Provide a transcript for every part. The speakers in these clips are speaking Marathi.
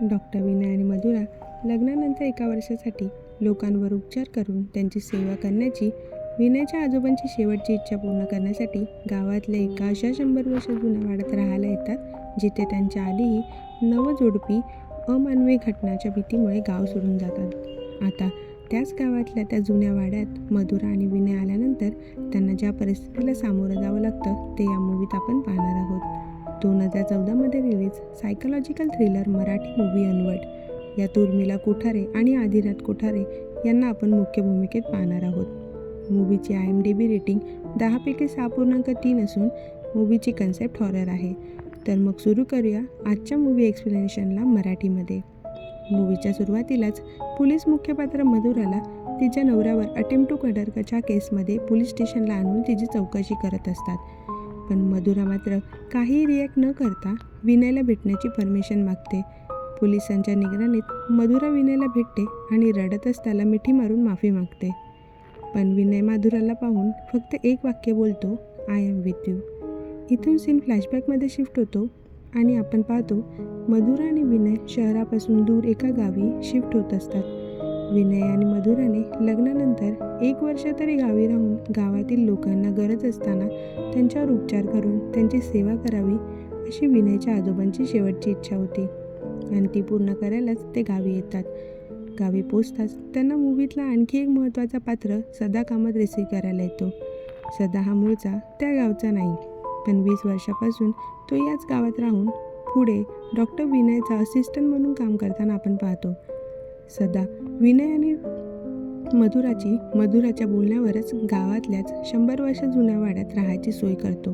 डॉक्टर विनय आणि मधुरा लग्नानंतर एका वर्षासाठी लोकांवर उपचार करून त्यांची सेवा करण्याची विनयच्या आजोबांची शेवटची इच्छा पूर्ण करण्यासाठी गावातल्या एका अशा शंभर वर्ष जुन्या वाड्यात राहायला येतात जिथे त्यांच्या आधीही नवजोडपी अमानवी घटनाच्या भीतीमुळे गाव सोडून जातात. आता त्याच गावातल्या त्या जुन्या वाड्यात मधुरा आणि विनय आल्यानंतर त्यांना ज्या परिस्थितीला सामोरं जावं लागतं ते या मूवीत आपण पाहणार आहोत. दोन हजार चौदामध्ये release psychological thriller Marathi movie Anvat. यात उर्मिला कोठारे आणि आदिनाथ कोठारे यांना आपण मुख्य भूमिकेत पाहणार आहोत. मूवीची I M D B rating दहापैकी सहा पूर्णांक तीन असून मूवीची कन्सेप्ट हॉरर आहे. तर मग सुरू करूया आजच्या मूवी एक्सप्लेनेशनला मराठीमध्ये. मूवीच्या सुरुवातीलाच पोलीस मुख्यपात्र मधुराला तिच्या नवऱ्यावर अटेम्प्ट टू मर्डरच्या केसमध्ये पोलीस स्टेशनला आणून तिची चौकशी करत असतात. पण मधुरा मात्र काहीही रिॲक्ट न करता विनयला भेटण्याची परमिशन मागते. पोलिसांच्या निगराणीत मधुरा विनयला भेटते आणि रडतच त्याला मिठी मारून माफी मागते. पण विनय माधुराला पाहून फक्त एक वाक्य बोलतो आय एम विथ यू इथून सीन फ्लॅशबॅकमध्ये शिफ्ट होतो आणि आपण पाहतो मधुरा आणि विनय शहरापासून दूर एका गावी शिफ्ट होत असतात. विनय आणि मधुराने लग्नानंतर एक वर्ष तरी गावी राहून गावातील लोकांना गरज असताना त्यांच्यावर उपचार करून त्यांची सेवा करावी अशी विनयच्या आजोबांची शेवटची इच्छा होती. आणि ती पूर्ण करायलाच ते गावी येतात. गावी पोचताच त्यांना मूवीतला आणखी एक महत्त्वाचा पात्र सदा कामात रिसीव करायला येतो. सदा हा मूळचा त्या गावचा नाही पण वीस वर्षापासून तो याच गावात राहून पुढे डॉक्टर विनयचा असिस्टंट म्हणून काम करताना आपण पाहतो. सदा. विनय आणि मधुराची मधुराच्या बोलण्यावरच गावातल्याच शंभर वर्ष जुन्या वाड्यात राहायची सोय करतो.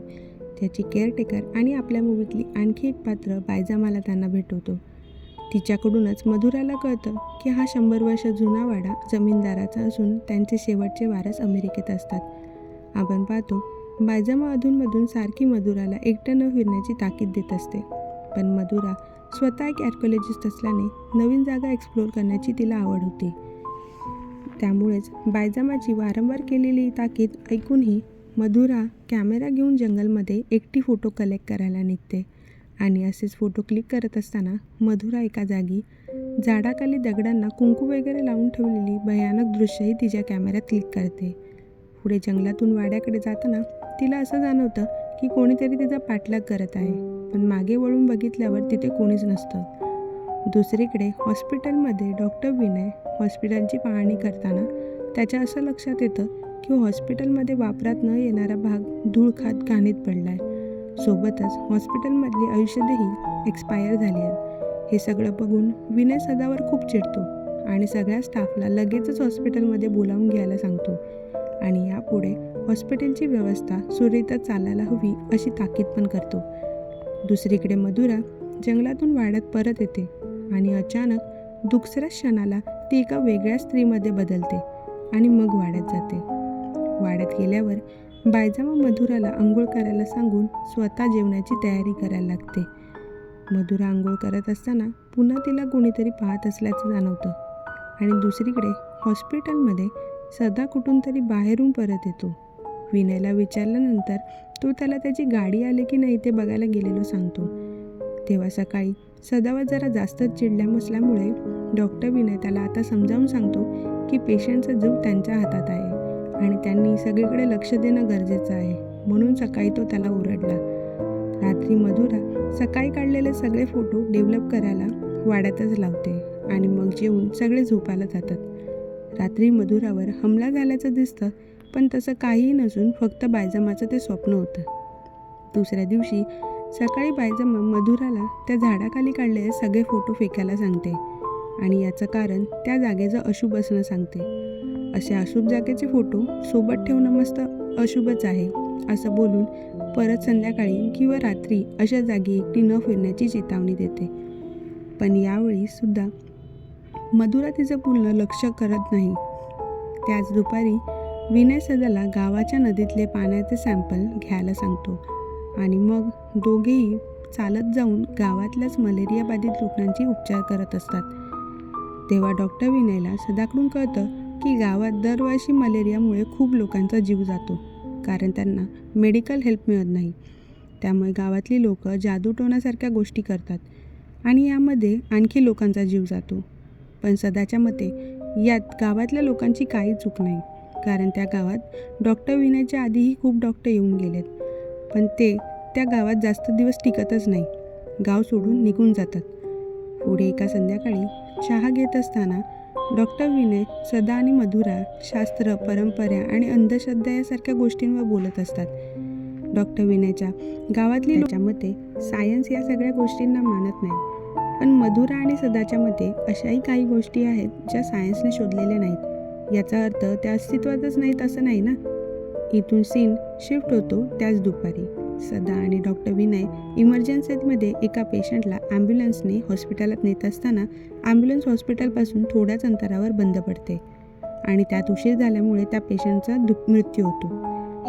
त्याची केअरटेकर आणि आपल्या मूवीतली आणखी एक पात्र बायजामाला त्यांना भेटवतो. तिच्याकडूनच मधुराला कळतं की हा शंभर वर्ष जुना वाडा जमीनदाराचा असून त्यांचे शेवटचे वारस अमेरिकेत असतात. आपण पाहतो बायजामा अधूनमधून सारखी मधुराला एकटं न फिरण्याची ताकीद देत असते. पण मधुरा स्वतः एक ॲर्कोलॉजिस्ट असल्याने नवीन जागा एक्सप्लोअर करण्याची तिला आवड होती. त्यामुळेच बायजामाची वारंवार केलेली ताकीद ऐकूनही मधुरा कॅमेरा घेऊन जंगलमध्ये एकटी फोटो कलेक्ट करायला निघते आणि असेच फोटो क्लिक करत असताना मधुरा एका जागी झाडाखाली दगडांना कुंकू वगैरे लावून ठेवलेली भयानक दृश्यही तिच्या कॅमेऱ्यात क्लिक करते. पुढे जंगलातून वाड्याकडे जाताना तिला असं जाणवतं की कोणीतरी तिचा पाठलाग करत आहे. पण मागे वळून बघितल्यावर तिथे कोणीच नसतं. दुसरीकडे हॉस्पिटलमध्ये डॉक्टर विनय हॉस्पिटलची पाहणी करताना त्याच्या असं लक्षात येतं की हॉस्पिटलमध्ये वापरात न येणारा भाग धूळ खात घाणीत पडला आहे सोबतच हॉस्पिटलमधली औषधेही एक्सपायर झाली आहेत. हे सगळं बघून विनय सदावर खूप चिडतो आणि सगळ्या स्टाफला लगेचच हॉस्पिटलमध्ये बोलावून घ्यायला सांगतो. आणि यापुढे हॉस्पिटलची व्यवस्था सुरेता चालायला हवी अशी ताकीद पण करतो. दुसरीकडे मधुरा जंगलातून वाड्यात परत येते आणि अचानक दुसऱ्या क्षणाला ती एका वेगळ्या स्त्रीमध्ये बदलते आणि मग वाड्यात जाते. वाड्यात गेल्यावर बायजामा मधुराला आंघोळ करायला सांगून स्वतः जेवणाची तयारी करायला लागते. मधुरा आंघोळ करत असताना पुन्हा तिला कोणीतरी पाहत असल्याचं जाणवतं आणि दुसरीकडे हॉस्पिटलमध्ये सदा कुठून तरी बाहेरून परत येतो. विनयला विचारल्यानंतर तो त्याला त्याची गाडी आली की नाही ते बघायला गेलेलो सांगतो. तेव्हा सकाळी सदावर जरा जास्तच चिडल्या असल्यामुळे डॉक्टर विनय त्याला आता समजावून सांगतो की पेशंटचा जीव त्यांच्या हातात आहे आणि त्यांनी सगळीकडे लक्ष देणं गरजेचं आहे म्हणून सकाळी तो त्याला ओरडला. रात्री मधुरा सकाळी काढलेले सगळे फोटो डेव्हलप करायला वाड्यातच लावते आणि मग जेवून सगळे झोपायला जातात. रात्री मधुरावर हमला झाल्याचं दिसतं पण तसं काहीही नसून फक्त बायजमाचं ते स्वप्न होतं. दुसऱ्या दिवशी सकाळी बायजमा मधुराला त्या झाडाखाली काढलेले सगळे फोटो फेकायला सांगते आणि याचं कारण त्या जागेचं अशुभ असणं सांगते. असे अशुभ जागेचे फोटो सोबत ठेवणं मस्त अशुभच आहे असं बोलून परत संध्याकाळी किंवा रात्री अशा जागी एकटी न फिरण्याची चेतावणी देते. पण यावेळी सुद्धा मधुरा तिचं पूर्ण लक्ष करत नाही. त्याच दुपारी विनय सदाला गावाच्या नदीतले पाण्याचे सॅम्पल घ्यायला सांगतो आणि मग दोघेही चालत जाऊन गावातल्याच मलेरिया बाधित रुग्णांची उपचार करत असतात. तेव्हा डॉक्टर विनयला सदाकडून कळतं की गावात दरवर्षी मलेरियामुळे खूप लोकांचा जीव जातो कारण त्यांना मेडिकल हेल्प मिळत नाही. त्यामुळे गावातली लोकं जादूटोणासारख्या गोष्टी करतात आणि यामध्ये आणखी लोकांचा जीव जातो. पण सदाच्या मते यात गावातल्या लोकांची काही चूक नाही. कारण त्या गावात डॉक्टर विनयच्या आधीही खूप डॉक्टर येऊन गेलेत. पण ते त्या गावात जास्त दिवस टिकतच नाही. गाव सोडून निघून जातात. पुढे एका संध्याकाळी चहा घेत असताना डॉक्टर विनय सदा आणि मधुरा शास्त्र परंपरा आणि अंधश्रद्धा यासारख्या गोष्टींवर बोलत असतात. डॉक्टर विनयच्या गावातली लोकांच्या मते सायन्स या सगळ्या गोष्टींना मानत नाही. पण मधुरा आणि सदाच्या मते अशाही काही गोष्टी आहेत ज्या सायन्सने शोधलेल्या नाहीत. याचा अर्थ त्या अस्तित्वातच नाहीत असं नाही ना? इथून सीन शिफ्ट होतो त्याच दुपारी. सदा आणि डॉक्टर विनय इमर्जन्सीमध्ये एका पेशंटला ॲम्ब्युलन्सने हॉस्पिटलात नेत असताना ॲम्ब्युलन्स हॉस्पिटलपासून थोड्याच अंतरावर बंद पडते आणि त्यात उशीर झाल्यामुळे त्या पेशंटचा दुःख मृत्यू होतो.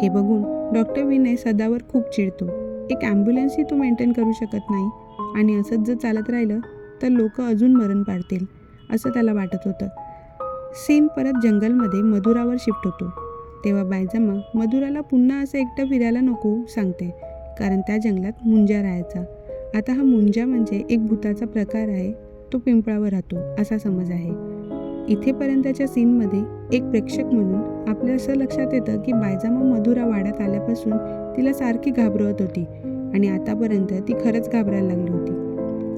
हे बघून डॉक्टर विनय सदावर खूप चिडतो. एक ॲम्ब्युलन्सही तो मेंटेन करू शकत नाही. आणि असंच जर चालत राहिलं तर लोक अजून मरण पाडतील असं त्याला वाटत होतं. सीन परत जंगलमध्ये मधुरावर शिफ्ट होतो. तेव्हा बायजामा मधुराला पुन्हा असं एकटं फिरायला नको सांगते कारण त्या जंगलात मुंजा राहायचा. आता हा मुंजा म्हणजे एक भूताचा प्रकार आहे तो पिंपळावर राहतो असा समज आहे. इथेपर्यंतच्या सीनमध्ये एक प्रेक्षक म्हणून आपल्या असं लक्षात येतं की बायजामा मधुरा वाड्यात आल्यापासून तिला सारखी घाबरवत होती. आणि आतापर्यंत ती खरंच घाबरायला लागली होती.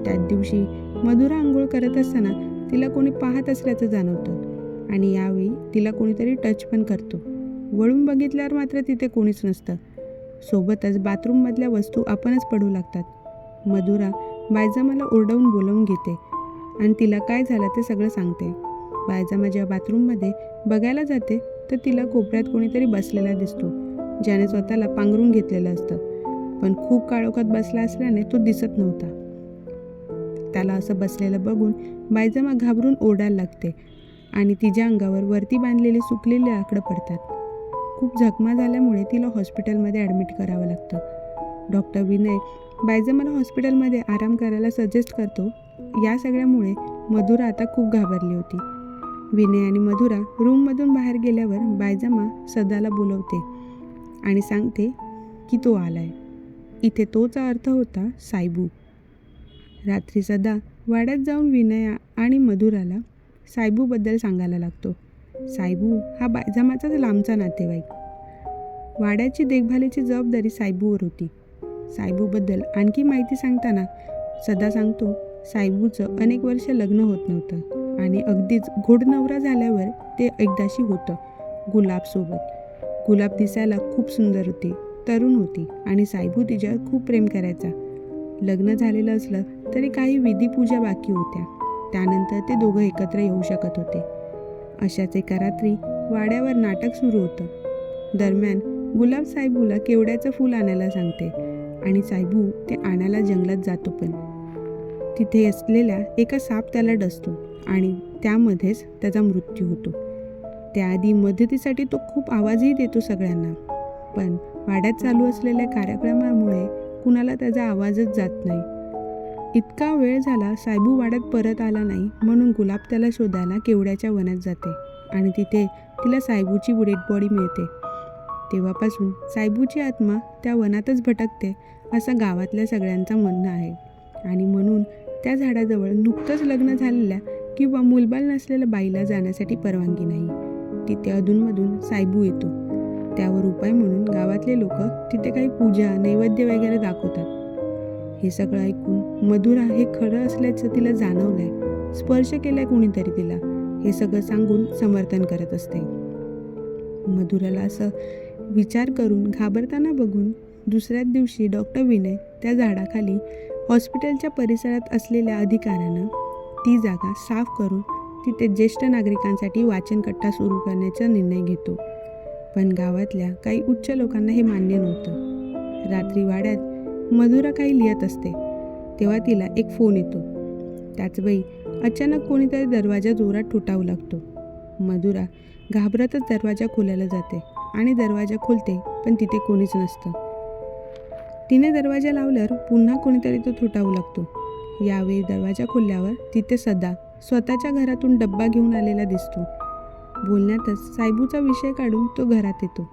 त्याच दिवशी मधुरा आंघोळ करत असताना तिला कोणी पाहत असल्याचं जाणवतं आणि यावेळी तिला कोणीतरी टच पण करतो. वळून बघितल्यावर मात्र तिथे कोणीच नसतं. सोबतच बाथरूममधल्या वस्तू आपणच पडू लागतात. मधुरा बायजामाला ओरडवून बोलवून घेते आणि तिला काय झालं ते सगळं सांगते. बायजामा जेव्हा बाथरूममध्ये बघायला जाते तर तिला कोपऱ्यात कोणीतरी बसलेला दिसतो ज्याने स्वतःला पांघरून घेतलेलं असतं. पण खूप काळोखात बसला असल्याने तो दिसत नव्हता. त्याला असं बसलेलं बघून बायजामा घाबरून ओरडायला लागते आणि तिच्या अंगावर वरती बांधलेले सुकलेले आकडं पडतात. खूप जखमा झाल्यामुळे तिला हॉस्पिटलमध्ये ॲडमिट करावं लागतं. डॉक्टर विनय बायजामाला हॉस्पिटलमध्ये आराम करायला सजेस्ट करतो. या सगळ्यामुळे मधुरा आता खूप घाबरली होती. विनय आणि मधुरा रूममधून बाहेर गेल्यावर बायजामा सदाला बोलवते आणि सांगते की तो आला आहे इथे तोचा अर्थ होता सायबू रात्री सदा वाड्यात जाऊन विनया आणि मधुराला सायबूबद्दल सांगायला लागतो. सायबू हा बायजामाचाच लांबचा नातेवाईक. वाड्याची देखभालीची जबाबदारी सायबूवर होती. सायबूबद्दल आणखी माहिती सांगताना सदा सांगतो सायबूचं अनेक वर्ष लग्न होत नव्हतं आणि अगदीच घोडनवरा झाल्यावर ते एकदाशी होतं गुलाबसोबत. गुलाब दिसायला खूप सुंदर होते. तरुण होती आणि सायबू तिच्यावर खूप प्रेम करायचा. लग्न झालेलं असलं तरी काही विधीपूजा बाकी होत्या. त्यानंतर ते दोघं एकत्र येऊ शकत होते. अशाच एका रात्री वाड्यावर नाटक सुरू होतं. दरम्यान गुलाब साहेबूला केवड्याचं फूल आणायला सांगते आणि साहेबू ते आणायला जंगलात जातो पण. तिथे असलेल्या एका साप त्याला डसतो आणि त्यामध्येच त्याचा मृत्यू होतो. त्याआधी मदतीसाठी तो खूप आवाजही देतो सगळ्यांना. पण वाड्यात चालू असलेल्या कार्यक्रमामुळे कुणाला त्याचा आवाजच जात नाही. इतका वेळ झाला सायबू वाड्यात परत आला नाही म्हणून गुलाब त्याला शोधायला केवड्याच्या वनात जाते आणि तिथे तिला सायबूची डेड बॉडी मिळते. तेव्हापासून सायबूची आत्मा त्या वनातच भटकते असं गावातल्या सगळ्यांचं म्हणणं आहे. आणि म्हणून त्या झाडाजवळ नुकतंच लग्न झालेल्या किंवा मुलबाल नसलेल्या बाईला जाण्यासाठी परवानगी नाही. तिथे अधूनमधून सायबू येतो. त्यावर उपाय म्हणून गावातले लोक तिथे काही पूजा नैवेद्य वगैरे दाखवतात. हे सगळं ऐकून मधुरा हे खरं असल्याचं तिला जाणवलंय. स्पर्श केलाय कोणीतरी तिला. हे सगळं सांगून समर्थन करत असते. मधुराला असं विचार करून घाबरताना बघून दुसऱ्याच दिवशी डॉक्टर विनय त्या झाडाखाली हॉस्पिटलच्या परिसरात असलेल्या अधिकाऱ्यानं ती जागा साफ करून तिथे ज्येष्ठ नागरिकांसाठी वाचनकट्टा सुरू करण्याचा निर्णय घेतो. पण गावातल्या काही उच्च लोकांना हे मान्य नव्हतं. रात्री वाड्यात मधुरा काही लिहित असते तेव्हा तिला एक फोन येतो. त्याच अचानक कोणीतरी दरवाजा जोरात ठुटावू लागतो. मधुरा घाबरतच दरवाजा खोलायला जाते आणि दरवाजा खोलते पण तिथे कोणीच नसतं. तिने दरवाजा लावल्यावर पुन्हा कोणीतरी तो थुटावू लागतो. यावेळी दरवाजा खोलल्यावर तिथे सदा स्वतःच्या घरातून डब्बा घेऊन आलेला दिसतो. बोलण्यातच सायबूचा विषय काढून तो घरात येतो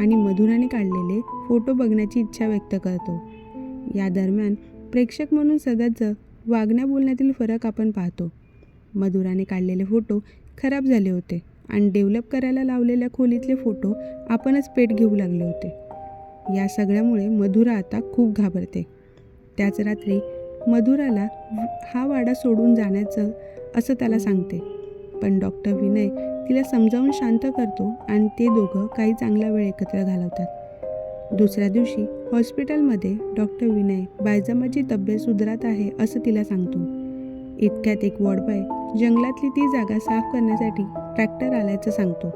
आणि मधुराने काढलेले फोटो बघण्याची इच्छा व्यक्त करतो. या दरम्यान प्रेक्षक म्हणून सदाचं वागण्या बोलण्यातील फरक आपण पाहतो. मधुराने काढलेले फोटो खराब झाले होते आणि डेव्हलप करायला लावलेल्या खोलीतले फोटो आपणच पेट घेऊ लागले होते. या सगळ्यामुळे मधुरा आता खूप घाबरते. त्याच रात्री मधुराला हा वाडा सोडून जाण्याचं असं त्याला सांगते. पण डॉक्टर विनय तिला समजावून शांत करतो आणि ते दोघं काही चांगला वेळ एकत्र घालवतात. दुसऱ्या दिवशी हॉस्पिटलमध्ये डॉक्टर विनय बायजामाची तब्येत सुधारत आहे असं तिला सांगतो. इतक्यात एक वॉर्डबॉय जंगलातली ती जागा साफ करण्यासाठी ट्रॅक्टर आल्याचं सांगतो.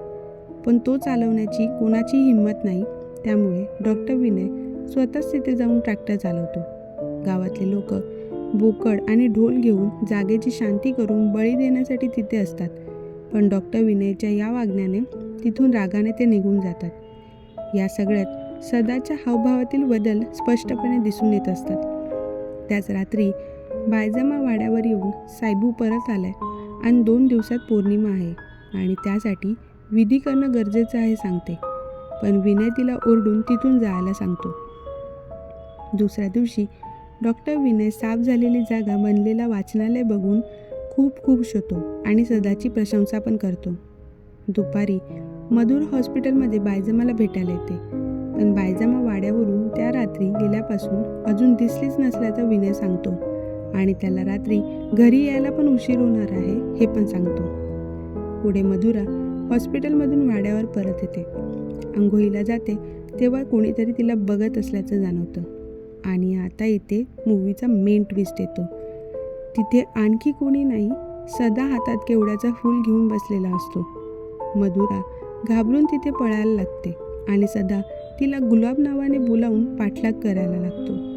पण तो चालवण्याची कोणाची हिंमत नाही त्यामुळे डॉक्टर विनय स्वतःच तिथे जाऊन ट्रॅक्टर चालवतो. गावातले लोक बोकड आणि ढोल घेऊन जागेची शांती करून बळी देण्यासाठी तिथे असतात. पण डॉक्टर विनयच्या या वागण्याने तिथून रागाने ते निघून जातात. या सगळ्यात सदाच्या हावभावातील बदल स्पष्टपणे दिसून येत असतात. त्याच रात्री बायजमा वाड्यावर येऊन सायबू परत आलाय आणि दोन दिवसात पौर्णिमा आहे आणि त्यासाठी विधी करणं गरजेचं आहे सांगते. पण विनय तिला ओरडून तिथून जायला सांगतो. दुसऱ्या दिवशी डॉक्टर विनय साफ झालेली जागा बनलेला वाचनालय बघून खूप खुश होतो आणि सदाची प्रशंसा पण करतो. दुपारी मधुर हॉस्पिटलमध्ये बायजमाला भेटायला येते. पण बायजमा वाड्यावरून त्या रात्री गेल्यापासून अजून दिसलीच नसल्याचं विनय सांगतो आणि त्याला रात्री घरी यायला पण उशीर होणार आहे हे पण सांगतो. पुढे मधुरा हॉस्पिटलमधून वाड्यावर परत येते. आंघोळीला जाते तेव्हा कोणीतरी तिला बघत असल्याचं जाणवतं. आणि आता इथे मूवीचा मेन ट्विस्ट येतो. तिथे आणखी कोणी नाही सदा हातात केवड्याचा फूल घेऊन बसलेला असतो. मधुरा घाबरून तिथे पळायला लागते आणि सदा तिला गुलाब नावाने बोलावून पाठलाग करायला लागतो.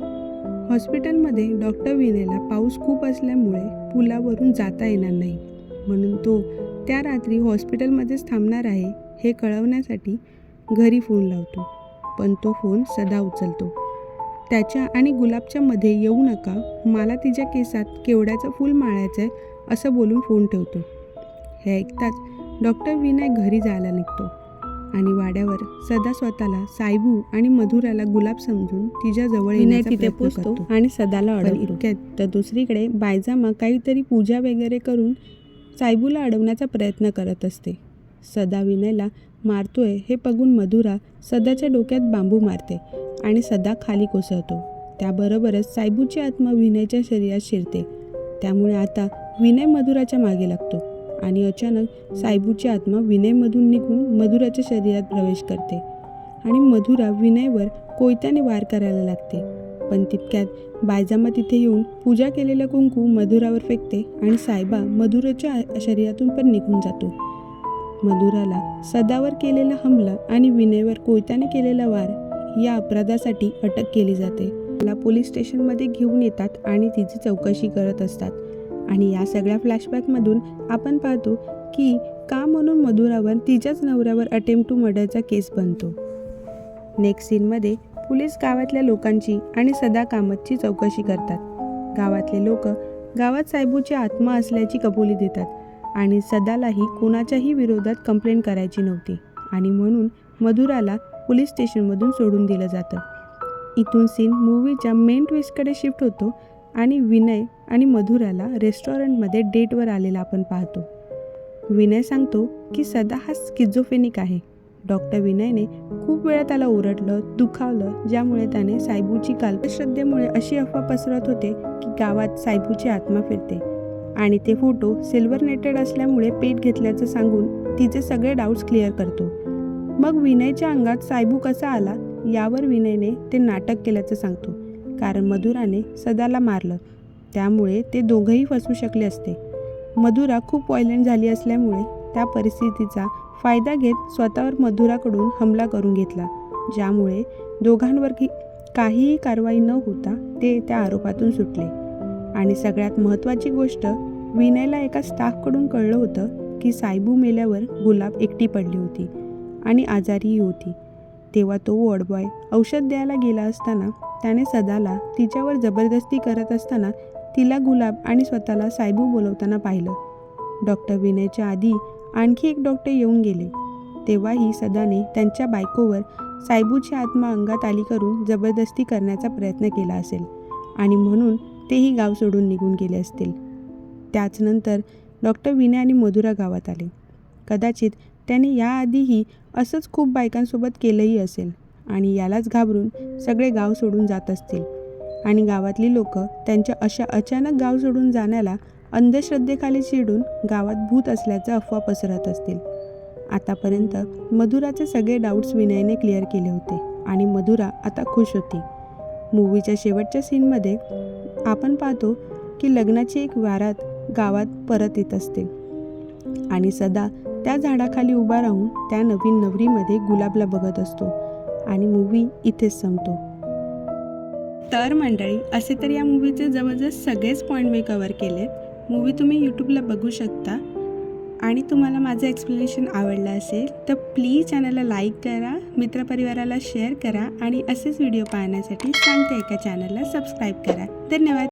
हॉस्पिटलमध्ये डॉक्टर विनेला पाऊस खूप असल्यामुळे पुलावरून जाता येणार नाही. म्हणून तो त्या रात्री हॉस्पिटलमध्येच थांबणार आहे हे कळवण्यासाठी घरी फोन लावतो. पण तो फोन सदा उचलतो. त्याच्या आणि गुलाबच्या मध्ये येऊ नका मला तिच्या केसात केवड्याचं फूल माळायचं आहे असं बोलून फोन ठेवतो. हे ऐकताच डॉक्टर विनय घरी जायला निघतो. आणि वाड्यावर सदा स्वतःला सायबू आणि मधुराला गुलाब समजून तिच्या जवळ येण्याचा तिथे पोचतो. आणि सदाला इतक्यात तर दुसरीकडे बायजामा काहीतरी पूजा वगैरे करून सायबूला अडवण्याचा प्रयत्न करत असते. सदा विनयला मारतोय हे बघून मधुरा सदाच्या डोक्यात बांबू मारते. आणि सदा खाली कोसळतो. त्याबरोबरच सायबूची आत्मा विनयच्या शरीरात शिरते. त्यामुळे आता विनय मधुराच्या मागे लागतो आणि अचानक सायबूची आत्मा विनयमधून निघून मधुराच्या शरीरात प्रवेश करते. आणि मधुरा विनयवर कोयत्याने वार करायला लागते. पण तितक्यात बायजामा तिथे येऊन पूजा केलेला कुंकू मधुरावर फेकते आणि सायबा मधुराच्या शरीरातून पण निघून जातो. मधुराला सदावर केलेला हमला आणि विनयवर कोयत्याने केलेला वार या अपराधासाठी अटक केली जाते. तिला पोलीस स्टेशनमध्ये घेऊन येतात आणि तिची चौकशी करत असतात. आणि या सगळ्या फ्लॅशबॅकमधून आपण पाहतो की का म्हणून मधुरावर तिच्याच नवऱ्यावर अटेम्प्ट टू मर्डरचा केस बनतो. नेक्स्ट सीनमध्ये पोलीस गावातल्या लोकांची आणि सदा कामतची चौकशी करतात. गावातले लोक गावात सायबूची आत्मा असल्याची कबुली देतात आणि सदालाही कोणाच्याही विरोधात कंप्लेंट करायची नव्हती. आणि म्हणून मधुराला पोलीस स्टेशनमधून सोडून दिलं जातं. इथून सीन मूवीच्या मेन ट्विस्टकडे शिफ्ट होतो आणि विनय आणि मधुराला रेस्टॉरंटमध्ये डेटवर आलेला आपण पाहतो. विनय सांगतो की सदा हा स्किझोफेनिक आहे. डॉक्टर विनयने खूप वेळा त्याला ओरडलं दुखावलं ज्यामुळे त्याने सायबूची काल्पश्रद्धेमुळे अशी अफवा पसरत होते की गावात सायबूची आत्मा फिरते. आणि ते फोटो सिल्वर नेटेड असल्यामुळे पेट घेतल्याचं सांगून तिचे सगळे डाऊट्स क्लिअर करतो. मग विनयच्या अंगात सायबू कसा आला यावर विनयने ते नाटक केल्याचं सांगतो. कारण मधुराने सदाला मारलं. त्यामुळे ते दोघंही फसू शकले असते. मधुरा खूप वॉयलेंट झाली असल्यामुळे त्या परिस्थितीचा फायदा घेत स्वतःवर मधुराकडून हमला करून घेतला. ज्यामुळे दोघांवर की काहीही कारवाई न होता ते त्या आरोपातून सुटले. आणि सगळ्यात महत्त्वाची गोष्ट विनयला एका स्टाफकडून कळलं होतं की सायबू मेल्यावर गुलाब एकटी पडली होती. आणि आजारीही होती. तेव्हा तो वॉर्डबॉय औषध द्यायला गेला असताना त्याने सदाला तिच्यावर जबरदस्ती करत असताना तिला गुलाब आणि स्वतःला सायबू बोलवताना पाहिलं. डॉक्टर विनयच्या आधी आणखी एक डॉक्टर येऊन गेले. तेव्हाही सदाने त्यांच्या बायकोवर सायबूची आत्मा अंगात आली करून जबरदस्ती करण्याचा प्रयत्न केला असेल आणि म्हणून तेही गाव सोडून निघून गेले असतील. त्याचनंतर डॉक्टर विनय आणि मधुरा गावात आले. कदाचित त्याने याआधीही असंच खूप बायकांसोबत केलंही असेल आणि यालाच घाबरून सगळे गाव सोडून जात असतील. आणि गावातली लोक त्यांच्या अशा अचानक गाव सोडून जाण्याला अंधश्रद्धेखाली चिडून गावात भूत असल्याचं अफवा पसरत असतील. आतापर्यंत मधुराचे सगळे डाऊट्स विनयने क्लिअर केले होते आणि मधुरा आता खुश होती. मूवीच्या शेवटच्या सीनमध्ये आपण पाहतो की लग्नाची एक वारात गावात परत येत असते. आणि सदा त्या झाडाखाली उभा राहून त्या नवीन नवरीमध्ये गुलाबला बघत असतो आणि मूवी इथेच संपतो. तर मंडळी असे तर या मूवीचे जवळजवळ सगळेच पॉईंट मी कवर केलेत. मूवी तुम्ही यूट्यूबला बघू शकता. आणि तुम्हाला माझं एक्सप्लेनेशन आवडलं असेल तर प्लीज चॅनलला लाईक करा मित्रपरिवाराला शेअर करा आणि असेच व्हिडिओ पाहण्यासाठी सांगते एका चॅनलला सबस्क्राईब करा. धन्यवाद!